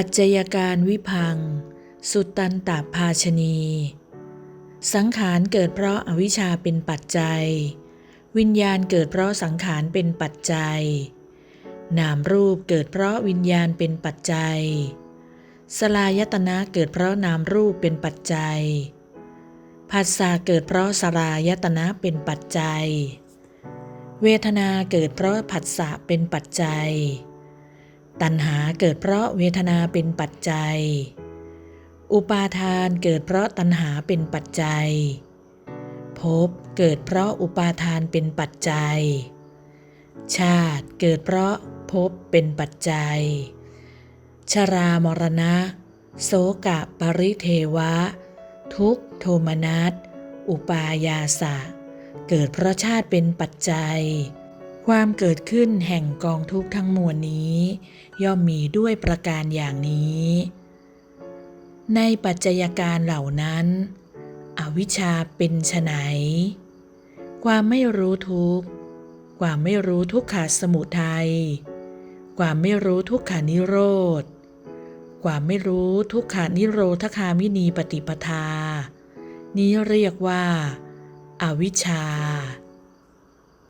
ปัจจัยการวิพัง สุตตันตภาชนี สังขารเกิดเพราะอาวิชชาเป็นปัจจัย วิญญาณเกิดเพราะสังขารเป็นปัจจัย นามรูปเกิดเพราะวิญญาณเป็นปัจจัย สลายตนะเกิดเพราะนามรูปเป็นปัจจัยผัสสะเกิดเพราะสลายตนะเป็นปัจจัย เวทนาเกิดเพราะผัสสะเป็นปัจจัย ตัณหาเกิดเพราะเวทนาเป็นปัจจัย อุปาทานเกิดเพราะตัณหาเป็นปัจจัย ภพเกิดเพราะอุปาทานเป็นปัจจัย ชาติเกิดเพราะภพเป็นปัจจัย ชรามรณะ โสกะปริเทวะ ทุกโทมนัส อุปายาสะ เกิดเพราะชาติเป็นปัจจัย ความเกิดขึ้นแห่งกองทุกข์ทั้งมวลนี้ ย่อมมีด้วยประการอย่างนี้ ในปัจจัยการเหล่านั้น อวิชชาเป็นไฉนความไม่รู้ทุกข์ ความไม่รู้ทุกขาสมุทัย ความไม่รู้ทุกขานิโรธ ความไม่รู้ทุกขานิโรธคามินีปฏิปทา นี้เรียกว่าอาวิชชา